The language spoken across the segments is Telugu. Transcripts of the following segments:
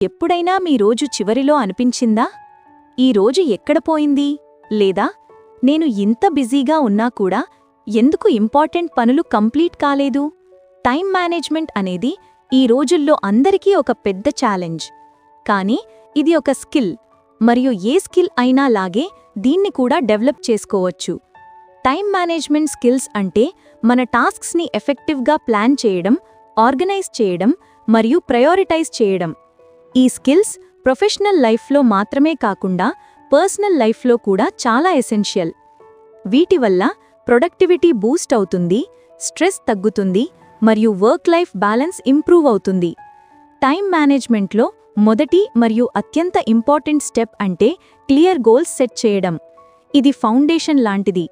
ఎప్పుడైనా మీ రోజు చివరిలో అనిపించిందా? ఈ రోజు ఎక్కడ పోయింది? లేదా నేను ఇంత బిజీగా ఉన్నా కూడా ఎందుకు ఇంపార్టెంట్ పనులు కంప్లీట్ కాలేదు? టైం మేనేజ్మెంట్ అనేది ఈ రోజుల్లో అందరికీ ఒక పెద్ద ఛాలెంజ్. కానీ ఇది ఒక స్కిల్. మరియు ఏ స్కిల్ అయినా లాగే దీన్ని కూడా డెవలప్ చేసుకోవచ్చు. టైం మేనేజ్మెంట్ స్కిల్స్ అంటే మన టాస్క్స్ని ఎఫెక్టివ్గా ప్లాన్ చేయడం ఆర్గనైజ్ చేయడం మరియు ప్రయారిటైజ్ చేయడం. ఈ స్కిల్స్ ప్రొఫెషనల్ లైఫ్లో మాత్రమే కాకుండా పర్సనల్ లైఫ్లో కూడా చాలా ఎసెన్షియల్. వీటి వల్ల ప్రొడక్టివిటీ బూస్ట్ అవుతుంది స్ట్రెస్ తగ్గుతుంది మరియు వర్క్ లైఫ్ బ్యాలెన్స్ ఇంప్రూవ్ అవుతుంది. టైం మేనేజ్మెంట్లో మొదటి మరియు అత్యంత ఇంపార్టెంట్ స్టెప్ అంటే క్లియర్ గోల్స్ సెట్ చేయడం. ఇది ఫౌండేషన్ లాంటిది.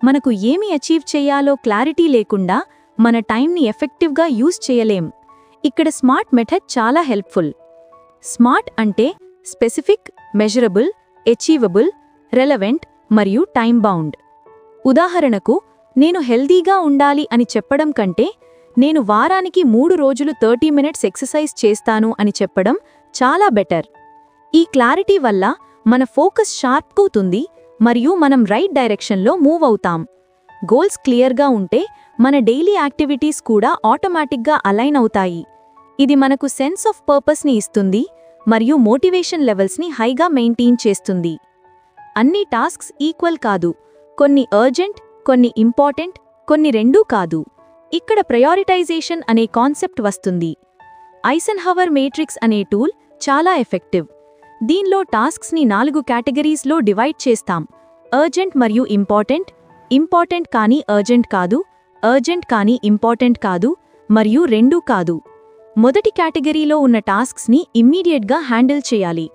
మనకు ఏమి అచీవ్ చేయాలో క్లారిటీ లేకుండా మన టైంని ఎఫెక్టివ్గా యూజ్ చేయలేం. ఇక్కడ స్మార్ట్ మెథడ్ చాలా హెల్ప్ఫుల్. స్మార్ట్ అంటే స్పెసిఫిక్ మెజరబుల్ అచీవబుల్ రెలవెంట్ మరియు టైం బౌండ్. ఉదాహరణకు నేను హెల్దీగా ఉండాలి అని చెప్పడం కంటే నేను వారానికి మూడు రోజులు థర్టీ మినిట్స్ ఎక్సర్సైజ్ చేస్తాను అని చెప్పడం చాలా బెటర్. ఈ క్లారిటీ వల్ల మన ఫోకస్ షార్ప్కవుతుంది మరియు మనం రైట్ డైరెక్షన్లో మూవ్ అవుతాం. గోల్స్ క్లియర్గా ఉంటే మన డైలీ యాక్టివిటీస్ కూడా ఆటోమేటిక్గా అలైన్ అవుతాయి. ఇది మనకు సెన్స్ ఆఫ్ పర్పస్ని ఇస్తుంది మరియు మోటివేషన్ లెవెల్స్ని హైగా మెయింటైన్ చేస్తుంది. అన్ని టాస్క్స్ ఈక్వల్ కాదు. కొన్ని అర్జెంట్ కొన్ని ఇంపార్టెంట్ కొన్ని రెండూ కాదు. ఇక్కడ ప్రయారిటైజేషన్ అనే కాన్సెప్ట్ వస్తుంది. ఐసన్హవర్ మేట్రిక్స్ అనే టూల్ చాలా ఎఫెక్టివ్. దీనిలో టాస్క్స్ని నాలుగు కేటగిరీస్లో డివైడ్ చేస్తాం. అర్జెంట్ మరియు ఇంపార్టెంట్ ఇంపార్టెంట్ కానీ అర్జెంట్ కాదు అర్జెంట్ కానీ ఇంపార్టెంట్ కాదు మరియు రెండూ కాదు. మొదటి కేటగిరీలో ఉన్న టాస్క్స్ని ఇమ్మీడియట్గా హ్యాండిల్ చేయాలి.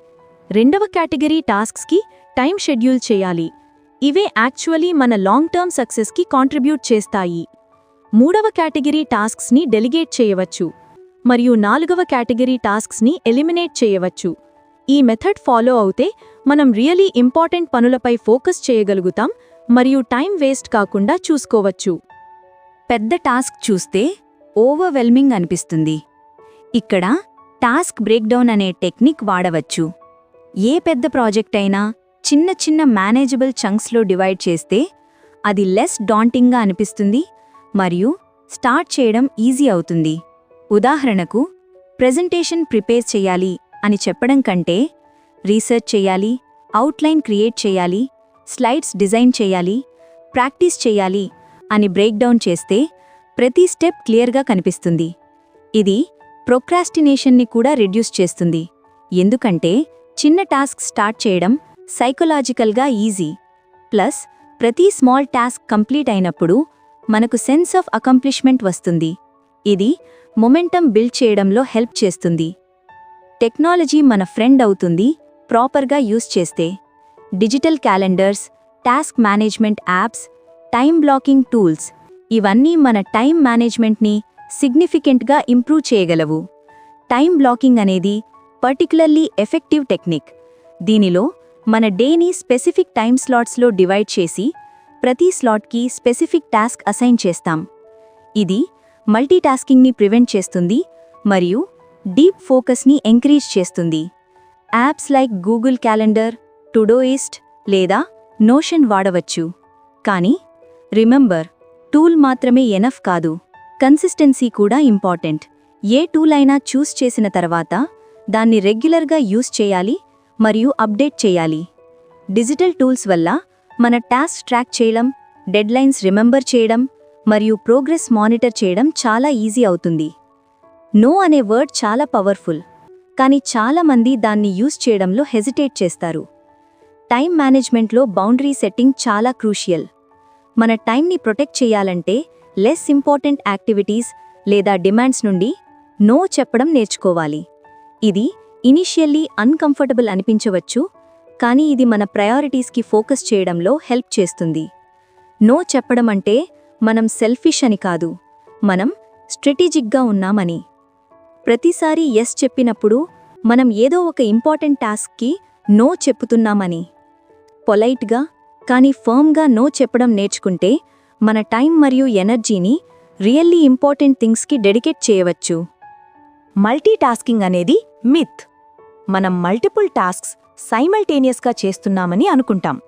రెండవ కేటగిరీ టాస్క్స్కి టైం షెడ్యూల్ చేయాలి. ఇవే యాక్చువల్లీ మన లాంగ్ టర్మ్ సక్సెస్కి కాంట్రిబ్యూట్ చేస్తాయి. మూడవ కేటగిరీ టాస్క్స్ని డెలిగేట్ చేయవచ్చు. మరియు నాలుగవ కేటగిరీ టాస్క్స్ని ఎలిమినేట్ చేయవచ్చు. ఈ మెథడ్ ఫాలో అవుతే మనం రియలీ ఇంపార్టెంట్ పనులపై ఫోకస్ చేయగలుగుతాం మరియు టైం వేస్ట్ కాకుండా చూసుకోవచ్చు. పెద్ద టాస్క్ చూస్తే ఓవర్వెల్మింగ్ అనిపిస్తుంది. ఇక్కడ టాస్క్ బ్రేక్డౌన్ అనే టెక్నిక్ వాడవచ్చు. ఏ పెద్ద ప్రాజెక్ట్ అయినా చిన్న చిన్న మేనేజబుల్ చంక్స్లో డివైడ్ చేస్తే అది లెస్ డాంటింగ్గా అనిపిస్తుంది మరియు స్టార్ట్ చేయడం ఈజీ అవుతుంది. ఉదాహరణకు ప్రెజెంటేషన్ ప్రిపేర్ చేయాలి అని చెప్పడం కంటే రీసెర్చ్ చేయాలి అవుట్లైన్ క్రియేట్ చేయాలి స్లైడ్స్ డిజైన్ చేయాలి ప్రాక్టీస్ చేయాలి అని బ్రేక్డౌన్ చేస్తే ప్రతి స్టెప్ క్లియర్గా కనిపిస్తుంది. ఇది ప్రొక్రాస్టినేషన్ని కూడా రిడ్యూస్ చేస్తుంది. ఎందుకంటే చిన్న టాస్క్ స్టార్ట్ చేయడం సైకలాజికల్గా ఈజీ. ప్లస్ ప్రతి స్మాల్ టాస్క్ కంప్లీట్ అయినప్పుడు మనకు సెన్స్ ఆఫ్ అకంప్లిష్మెంట్ వస్తుంది. ఇది మొమెంటం బిల్డ్ చేయడంలో హెల్ప్ చేస్తుంది. టెక్నాలజీ మన ఫ్రెండ్ అవుతుంది ప్రాపర్గా యూస్ చేస్తే. Digital calendars task management apps time blocking tools ఇవన్నీ మన టైం మేనేజ్మెంట్ని సిగ్నిఫికెంట్గా ఇంప్రూవ్ చేయగలవు. టైం బ్లాకింగ్ అనేది పర్టికులర్లీ ఎఫెక్టివ్ టెక్నిక్. దీనిలో మన డేని స్పెసిఫిక్ టైం స్లాట్స్లో డివైడ్ చేసి ప్రతి స్లాట్కి స్పెసిఫిక్ టాస్క్ అసైన్ చేస్తాం. ఇది మల్టీటాస్కింగ్ని ప్రివెంట్ చేస్తుంది మరియు డీప్ ఫోకస్ని ఎంకరేజ్ చేస్తుంది. Apps like Google calendar Todoist లేదా నోషన్ వాడవచ్చు. కానీ రిమెంబర్ టూల్ మాత్రమే ఎనఫ్ కాదు. కన్సిస్టెన్సీ కూడా ఇంపార్టెంట్. ఏ టూల్ అయినా చూస్ చేసిన తర్వాత దాన్ని రెగ్యులర్గా యూస్ చేయాలి మరియు అప్డేట్ చేయాలి. డిజిటల్ టూల్స్ వల్ల మన టాస్క్ ట్రాక్ చేయడం డెడ్లైన్స్ రిమెంబర్ చేయడం మరియు ప్రోగ్రెస్ మానిటర్ చేయడం చాలా ఈజీ అవుతుంది. నో అనే వర్డ్ చాలా పవర్ఫుల్. కానీ చాలామంది దాన్ని యూస్ చేయడంలో హెజిటేట్ చేస్తారు. టైం మేనేజ్మెంట్లో బౌండరీ సెట్టింగ్ చాలా క్రూషియల్. మన టైంని ప్రొటెక్ట్ చేయాలంటే లెస్ ఇంపార్టెంట్ యాక్టివిటీస్ లేదా డిమాండ్స్ నుండి నో చెప్పడం నేర్చుకోవాలి. ఇది ఇనిషియల్లీ అన్కంఫర్టబుల్ అనిపించవచ్చు కానీ ఇది మన ప్రయారిటీస్కి ఫోకస్ చేయడంలో హెల్ప్ చేస్తుంది. నో చెప్పడం అంటే మనం సెల్ఫిష్ అని కాదు మనం స్ట్రెటిజిక్గా ఉన్నామని. ప్రతిసారి ఎస్ చెప్పినప్పుడు మనం ఏదో ఒక ఇంపార్టెంట్ టాస్క్కి నో చెప్పుతున్నామని. పొలైట్గా కానీ ఫర్మ్గా నో చెప్పడం నేర్చుకుంటే మన టైం మరియు ఎనర్జీని రియల్లీ ఇంపార్టెంట్ థింగ్స్కి డెడికేట్ చేయవచ్చు. మల్టీటాస్కింగ్ అనేది మిత్. మనం మల్టిపుల్ టాస్క్స్ సైమల్టేనియస్గా చేస్తున్నామని అనుకుంటాం.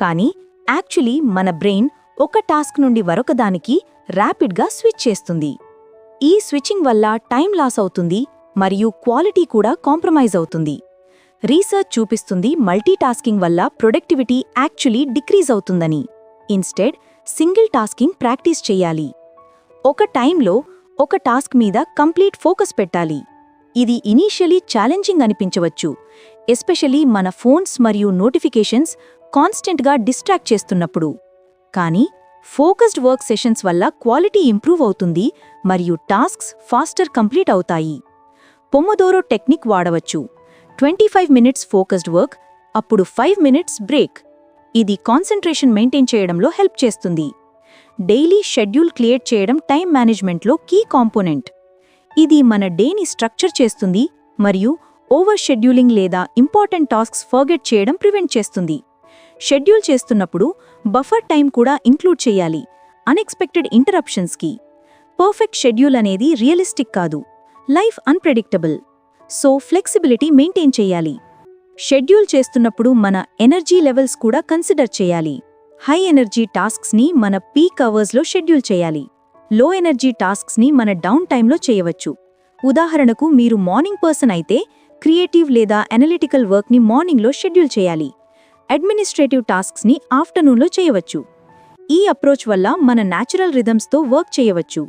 కానీ యాక్చువల్లీ మన బ్రెయిన్ ఒక టాస్క్ నుండి మరొకదానికి ర్యాపిడ్గా స్విచ్ చేస్తుంది. ఈ స్విచ్చింగ్ వల్ల టైం లాస్ అవుతుంది మరియు క్వాలిటీ కూడా కాంప్రమైజ్ అవుతుంది. రీసెర్చ్ చూపిస్తుంది మల్టీటాస్కింగ్ వల్ల ప్రొడక్టివిటీ యాక్చువల్లీ డిక్రీజ్ అవుతుందని. ఇన్స్టెడ్ సింగిల్ టాస్కింగ్ ప్రాక్టీస్ చెయ్యాలి ఒక టైంలో ఒక టాస్క్ మీద కంప్లీట్ ఫోకస్ పెట్టాలి. ఇది ఇనీషియలీ ఛాలెంజింగ్ అనిపించవచ్చు ఎస్పెషలీ మన ఫోన్స్ మరియు నోటిఫికేషన్స్ కాన్స్టెంట్గా డిస్ట్రాక్ట్ చేస్తున్నప్పుడు. కానీ ఫోకస్డ్ వర్క్ సెషన్స్ వల్ల క్వాలిటీ ఇంప్రూవ్ అవుతుంది మరియు టాస్క్స్ ఫాస్టర్ కంప్లీట్ అవుతాయి. పొమ్మదోరో టెక్నిక్ వాడవచ్చు. Twenty five minutes focused work అప్పుడు ఫైవ్ మినిట్స్ బ్రేక్. ఇది కాన్సంట్రేషన్ మెయింటైన్ చేయడంలో హెల్ప్ చేస్తుంది. డైలీ షెడ్యూల్ క్రియేట్ చేయడం టైం మేనేజ్మెంట్లో కీ కాంపోనెంట్. ఇది మన డేని స్ట్రక్చర్ చేస్తుంది మరియు ఓవర్ షెడ్యూలింగ్ లేదా ఇంపార్టెంట్ టాస్క్స్ ఫర్గెట్ చేయడం ప్రివెంట్ చేస్తుంది. షెడ్యూల్ చేస్తున్నప్పుడు బఫర్ టైం కూడా ఇంక్లూడ్ చేయాలి. అన్ఎక్స్పెక్టెడ్ ఇంటరప్షన్స్కి. పర్ఫెక్ట్ షెడ్యూల్ అనేది రియలిస్టిక్ కాదు. Life unpredictable. So flexibility maintain చేయాలి. షెడ్యూల్ చేస్తున్నప్పుడు మన ఎనర్జీ లెవెల్స్ కూడా కన్సిడర్ చేయాలి. హై ఎనర్జీ టాస్క్స్ని మన పీక్ అవర్స్లో షెడ్యూల్ చేయాలి. లో ఎనర్జీ టాస్క్స్ని మన డౌన్ టైంలో చేయవచ్చు. ఉదాహరణకు మీరు మార్నింగ్ పర్సన్ అయితే క్రియేటివ్ లేదా అనలిటికల్ వర్క్ని మార్నింగ్లో షెడ్యూల్ చేయాలి. అడ్మినిస్ట్రేటివ్ టాస్క్స్ని ఆఫ్టర్నూన్లో చేయవచ్చు. ఈ అప్రోచ్ వల్ల మన న్యాచురల్ రిథమ్స్తో వర్క్ చేయవచ్చు.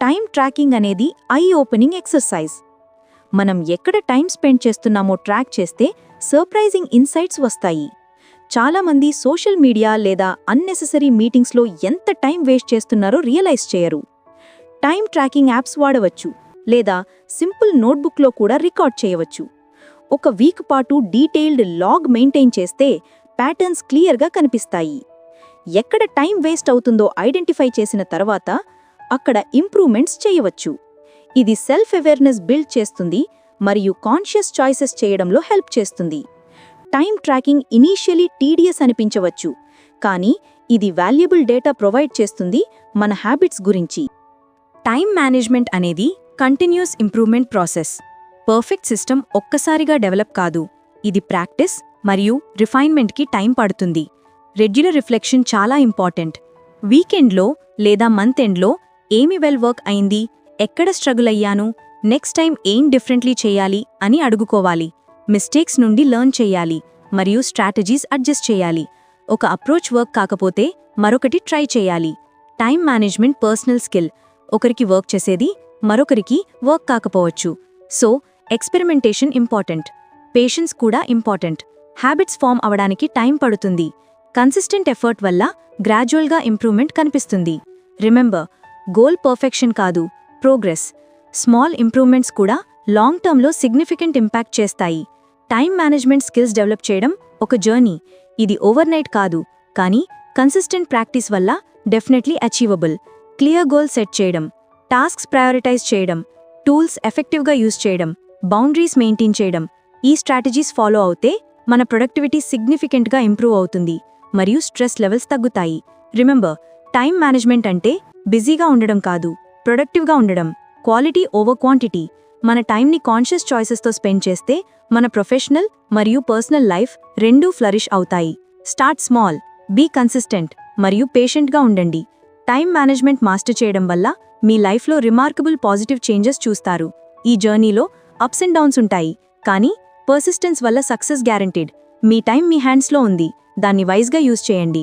టైం ట్రాకింగ్ అనేది ఐ ఓపెనింగ్ ఎక్సర్సైజ్. మనం ఎక్కడ టైం స్పెండ్ చేస్తున్నామో ట్రాక్ చేస్తే సర్ప్రైజింగ్ ఇన్సైట్స్ వస్తాయి. చాలామంది సోషల్ మీడియా లేదా అన్నెసెసరీ మీటింగ్స్లో ఎంత టైం వేస్ట్ చేస్తున్నారో రియలైజ్ చేయరు. టైం ట్రాకింగ్ యాప్స్ వాడవచ్చు లేదా సింపుల్ నోట్బుక్లో కూడా రికార్డ్ చేయవచ్చు. ఒక వీక్ పాటు డీటెయిల్డ్ లాగ్ మెయింటైన్ చేస్తే ప్యాటర్న్స్ క్లియర్గా కనిపిస్తాయి. ఎక్కడ టైం వేస్ట్ అవుతుందో ఐడెంటిఫై చేసిన తర్వాత అక్కడ ఇంప్రూవ్మెంట్స్ చేయవచ్చు. ఇది సెల్ఫ్ అవేర్నెస్ బిల్డ్ చేస్తుంది మరియు కాన్షియస్ చాయిసెస్ చేయడంలో హెల్ప్ చేస్తుంది. టైం ట్రాకింగ్ ఇనీషియలీ టీడీఎస్ అనిపించవచ్చు కానీ ఇది వాల్యుబుల్ డేటా ప్రొవైడ్ చేస్తుంది మన హ్యాబిట్స్ గురించి. టైం మేనేజ్మెంట్ అనేది continuous improvement process perfect system ఒక్కసారిగా డెవలప్ కాదు. ఇది ప్రాక్టీస్ మరియు రిఫైన్మెంట్కి టైం పడుతుంది. రెగ్యులర్ రిఫ్లెక్షన్ చాలా ఇంపార్టెంట్ వీకెండ్లో లేదా మంత్ ఎండ్లో ఏమి వెల్ వర్క్ అయింది? ఎక్కడ స్ట్రగుల్ అయ్యాను? నెక్స్ట్ టైం ఏం డిఫరెంట్లీ చేయాలి అని అడుగుకోవాలి. మిస్టేక్స్ నుండి లర్న్ చేయాలి మరియు స్ట్రాటజీస్ అడ్జస్ట్ చేయాలి. ఒక అప్రోచ్ వర్క్ కాకపోతే మరొకటి ట్రై చేయాలి. Time management personal skill. ఒకరికి వర్క్ చేసేది మరొకరికి వర్క్ కాకపోవచ్చు. So experimentation important. పేషెన్స్ కూడా ఇంపార్టెంట్. హ్యాబిట్స్ ఫామ్ అవడానికి టైం పడుతుంది. కన్సిస్టెంట్ ఎఫర్ట్ వల్ల గ్రాడ్యువల్గా ఇంప్రూవ్మెంట్ కనిపిస్తుంది. రిమెంబర్ గోల్ పర్ఫెక్షన్ కాదు ప్రోగ్రెస్. స్మాల్ ఇంప్రూవ్మెంట్స్ కూడా లాంగ్ టర్మ్లో సిగ్నిఫికెంట్ ఇంపాక్ట్ చేస్తాయి. టైం మేనేజ్మెంట్ స్కిల్స్ డెవలప్ చేయడం ఒక జర్నీ. ఇది ఓవర్నైట్ కాదు కానీ కన్సిస్టెంట్ ప్రాక్టీస్ వల్ల definitely achievable. Clear goal set చేయడం టాస్క్స్ ప్రయారిటైజ్ చేయడం టూల్స్ ఎఫెక్టివ్గా యూజ్ చేయడం బౌండరీస్ మెయింటైన్ చేయడం ఈ స్ట్రాటజీస్ ఫాలో అవుతే మన ప్రొడక్టివిటీ సిగ్నిఫికెంట్గా ఇంప్రూవ్ అవుతుంది మరియు స్ట్రెస్ లెవెల్స్ తగ్గుతాయి. రిమెంబర్ టైం మేనేజ్మెంట్ అంటే బిజీగా ఉండడం కాదు ప్రొడక్టివ్గా ఉండడం. Quality over quantity. మన టైంని కాన్షియస్ చాయిసెస్తో స్పెండ్ చేస్తే మన ప్రొఫెషనల్ మరియు పర్సనల్ లైఫ్ రెండూ ఫ్లరిష్ అవుతాయి. స్టార్ట్ స్మాల్ బీ కన్సిస్టెంట్ మరియు పేషెంట్గా ఉండండి. టైం మేనేజ్మెంట్ మాస్టర్ చేయడం వల్ల మీ లైఫ్లో రిమార్కబుల్ పాజిటివ్ చేంజెస్ చూస్తారు. ఈ జర్నీలో అప్స్ అండ్ డౌన్స్ ఉంటాయి కానీ పర్సిస్టెన్స్ వల్ల సక్సెస్ గ్యారంటీడ్. మీ టైం మీ హ్యాండ్స్లో ఉంది దాన్ని వైజ్గా యూజ్ చేయండి.